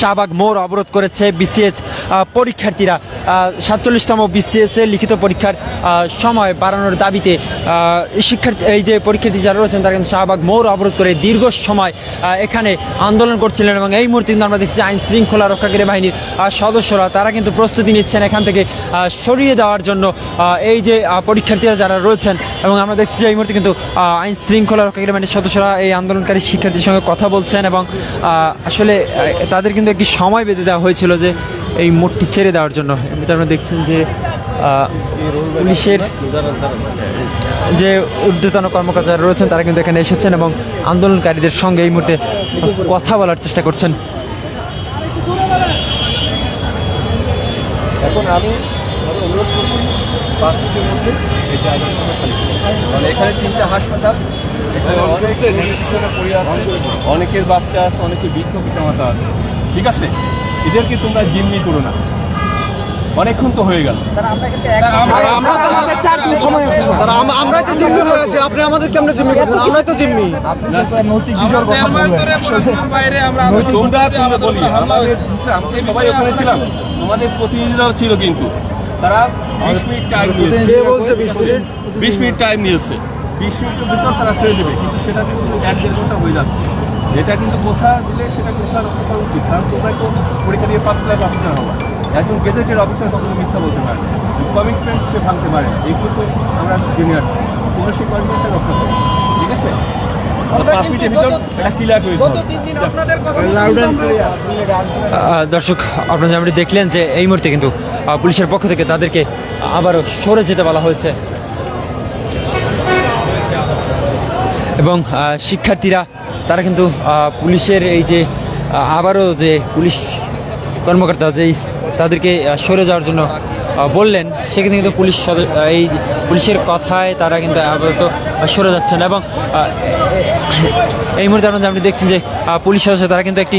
শাহবাগ মোড় অবরোধ করেছে বিসিএস পরীক্ষার্থীরা। সাতচল্লিশতম বিসিএস লিখিত পরীক্ষার সময় বাড়ানোর দাবিতে শিক্ষার্থী এই যে পরীক্ষার্থী যারা রয়েছেন, তারা কিন্তু শাহবাগ মোড় অবরোধ করে দীর্ঘ সময় এখানে আন্দোলন করছিলেন এবং এই মুহূর্তে কিন্তু আমরা দেখছি আইন শৃঙ্খলা রক্ষাকারী বাহিনীর সদস্যরা, তারা কিন্তু প্রস্তুতি নিচ্ছেন এখান থেকে সরিয়ে দেওয়ার জন্য এই যে পরীক্ষার্থীরা যারা রয়েছেন এবং আমরা দেখছি যে এই মুহূর্তে কিন্তু আইন শৃঙ্খলা রক্ষাকারী বাহিনীর সদস্যরা এই আন্দোলনকারী শিক্ষার্থীর সঙ্গে কথা বলছেন এবং আসলে তাদের কিন্তু একটি সময় বেঁধে দেওয়া হয়েছিল যে এই মোড়টি ছেড়ে দেওয়ার জন্য। এমনিতে আপনারা দেখছেন যে পুলিশের যে ঊর্ধ্বতন কর্মকর্তা রয়েছেন তারা কিন্তু এখানে এসেছেন এবং আন্দোলনকারীদের সঙ্গে এই মুহূর্তে কথা বলার চেষ্টা করছেন। এখন আমি আমি অনুরোধ করছি পাঁচ মিনিটের মধ্যে এই জায়গাটা খালি কারণ এখানে তিনটা হাসপাতাল এখানে অনেক পড়ে আছে অনেকের বাচ্চা আছে অনেকের বৃদ্ধ পিতামাতা আছে। ঠিক আছে? এদেরকে তোমরা জিম্মি করো না। অনেকক্ষণ তো হয়ে গেল। আমরা তো জিম্মি হয়ে আছি আপনি আমাদের কেমনে জিম্মি করবেন? আমরা তো জিম্মি। নৈতিক বিষয়ের কথা বললেন। তোমরা তোমরা বলি আমাদের আমরা সবাই ওখানে ছিলাম। তোমাদের প্রতিনিধিরাও ছিল কিন্তু। তারা বিশ মিনিট টাইম নিয়েছে। কে বলছে বিশ মিনিট? বিশ মিনিট টাইম নিয়েছে। বিশ মিনিটের ভিতর তারা ছেড়ে দেবে কিন্তু সেটা কিন্তু এক দেড় ঘণ্টা হয়ে যাচ্ছে। এটা কিন্তু কোথা দিলে সেটা কোথা রক্ষা করা উচিত কারণ তোমরা তো পরীক্ষা দিয়ে ফার্স্ট ক্লাস অফিসার হবা একজন গেজেটেড অফিসার কখনো মিথ্যা বলতে পারে কমিটমেন্ট সে ভাঙতে পারে। এগুলো তো আমরা জেনে আসছি তোমরা সেই কমিটমেন্টটা রক্ষা করো। ঠিক আছে? দর্শক আপনারা যেমনটি দেখলেন যে এই মুহূর্তে কিন্তু পুলিশের পক্ষ থেকে তাদেরকে আবারও সরে যেতে বলা হয়েছে। এবং শিক্ষার্থীরা তারা কিন্তু পুলিশের এই যে আবারও যে পুলিশ কর্মকর্তা যেই তাদেরকে সরে যাওয়ার জন্য বললেন, সেখানে কিন্তু পুলিশ এই পুলিশের কথায় তারা কিন্তু আপাতত সরে যাচ্ছেন এবং এই মুহূর্তে আপনারা আপনি দেখছেন যে পুলিশ সদস্য, তারা কিন্তু একটি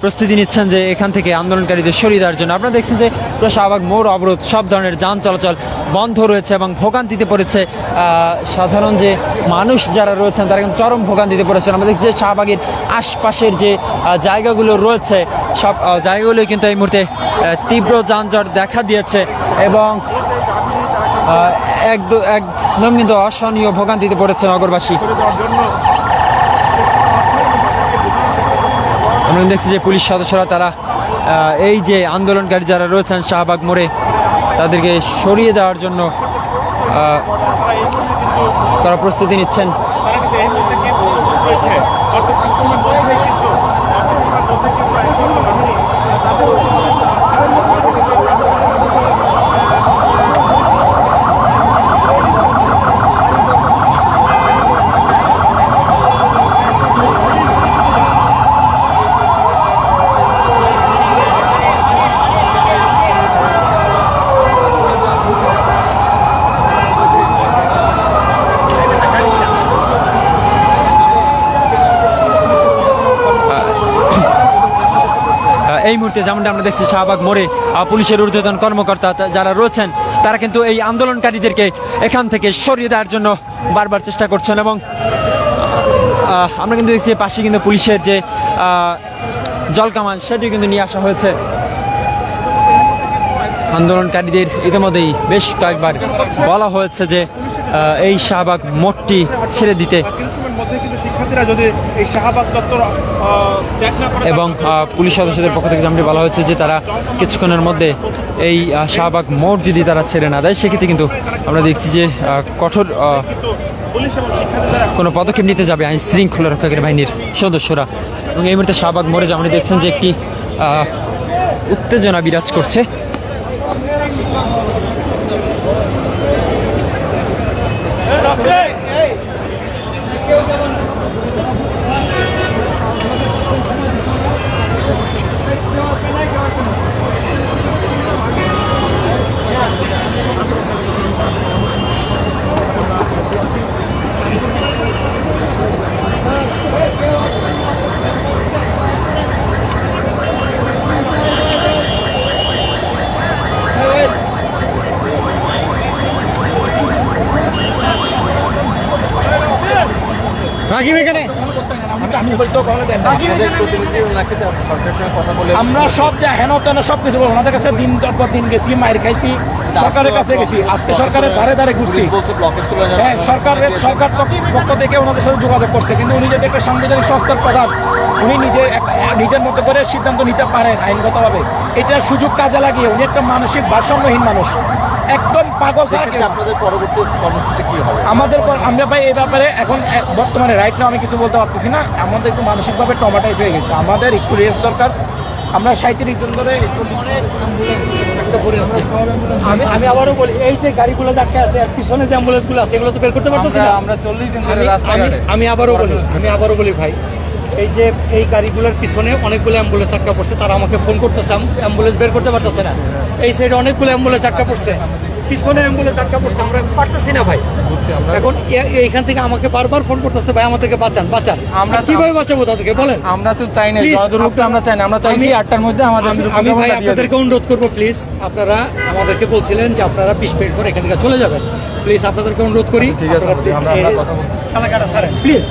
প্রস্তুতি নিচ্ছেন যে এখান থেকে আন্দোলনকারীদের সরিয়ে দেওয়ার জন্য। আপনারা দেখছেন যে শাহবাগ মোড় অবরোধ সব ধরনের যান চলাচল বন্ধ রয়েছে এবং ভোগান্তিতে পড়েছে সাধারণ যে মানুষ যারা রয়েছেন তারা কিন্তু চরম ভোগান্তিতে পড়েছেন। আমরা দেখছি যে শাহবাগের আশপাশের যে জায়গাগুলো রয়েছে সব আহ, জায়গাগুলো কিন্তু এই মুহূর্তে তীব্র যানজট দেখা দিয়েছে এবং একদম কিন্তু অসহনীয় ভোগান্তিতে পড়েছে নগরবাসী। আমরা দেখছি যে পুলিশ সদস্যরা তারা এই যে আন্দোলনকারী যারা রয়েছেন শাহবাগ মোড়ে, তাদেরকে সরিয়ে দেওয়ার জন্য তারা প্রস্তুতি নিচ্ছেন। এই মুহূর্তে যেমনটা আমরা দেখছি, শাহবাগ মোড়ে পুলিশের ঊর্ধ্বতন কর্মকর্তা যারা রয়েছেন, তারা কিন্তু এই আন্দোলনকারীদেরকে এখান থেকে সরিয়ে দেওয়ার জন্য বারবার চেষ্টা করছেন এবং আমরা কিন্তু দেখছি পাশে কিন্তু পুলিশের যে জলকামান, সেটিও কিন্তু নিয়ে আসা হয়েছে। আন্দোলনকারীদের ইতিমধ্যেই বেশ কয়েকবার বলা হয়েছে যে এই শাহবাগ মোড়টি ছেড়ে দিতে। এবং পুলিশ সদস্যদের পক্ষ থেকে যেমনটি বলা হয়েছে যে তারা কিছুক্ষণের মধ্যে এই শাহবাগ মোড় যদি তারা ছেড়ে না দেয়, সেক্ষেত্রে কিন্তু আমরা দেখছি যে কঠোর কোনো পদক্ষেপ নিতে যাবে আইন শৃঙ্খলা রক্ষাকারী বাহিনীর সদস্যরা। এবং এই মুহূর্তে শাহবাগ মোড়ে যেমনটি দেখছেন যে একটি উত্তেজনা বিরাজ করছে। Hey! Hey! আমরা সব যা হেন তেন সব কিছু বলব ওনাদের কাছে দিন পর দিন গেছি মায়ের খাইছি, সরকারের কাছে গেছি। আজকে সরকারের ধারে ধারে ঘুরছি। হ্যাঁ সরকারের সরকার পক্ষ থেকে ওনাদের সাথে যোগাযোগ করছে, কিন্তু উনি যেটা একটা সাংবিধানিক সংস্থার প্রধান, উনি নিজে নিজের মতো করে সিদ্ধান্ত নিতে পারেন আইনগতভাবে। এটার সুযোগ কাজে লাগিয়ে উনি একটা মানসিক ভারসাম্যহীন মানুষ। একদম পাগল ছাড়া আপনাদের পরবর্তী কর্মসূচি কি হবে? আমাদের পর- আমরা ভাই এই ব্যাপারে এখন বর্তমানে রাইট না আমি কিছু বলতে পারতেছি না। আমাদের একটু মানসিকভাবে টমাটাইজ হয়ে গেছে। আমাদের একটু রেস্ট দরকার। আমরা সাঁত্রিশ জন ধরে আমি আমি আবারও বলি এই যে গাড়িগুলো যাকে আছে আর পিছনে যে অ্যাম্বুলেন্সগুলো আছে এগুলো তো বের করতে পারতেছি না। আমরা চল্লিশ দিন আমি- আমি আবারও বলি আমি আবারও বলি ভাই এই যে এই গাড়িগুলোর পিছনে অনেকগুলো অ্যাম্বুলেন্স আটকা পড়ছে, তারা আমাকে ফোন করতেছে, অ্যাম্বুলেন্স বের করতে পারতেছে না। এই সাইডে অনেকগুলো অ্যাম্বুলেন্স আটকা পড়ছে। পিছনে অ্যাম্বুলেন্স আটকা পড়ছে আমরা পারতেছি না ভাই। এখন এইখান থেকে আমাকে বারবার ফোন করতেছে ভাই আমাদেরকে বাঁচান বাঁচান। আমরা কীভাবে বাঁচাবো তাদেরকে বলেন? আমরা তো চাই না আমরা চাই না আমরা চাইছি আটটার মধ্যে আমাদের আমি- ভাই। আপনাদেরকে অনুরোধ করব প্লিজ আপনারা আমাদেরকে বলছিলেন যে আপনারা বিশ মিনিট পর এখান থেকে চলে যাবেন। প্লিজ আপনাদেরকে অনুরোধ করি ঠিক আছে, প্লিজ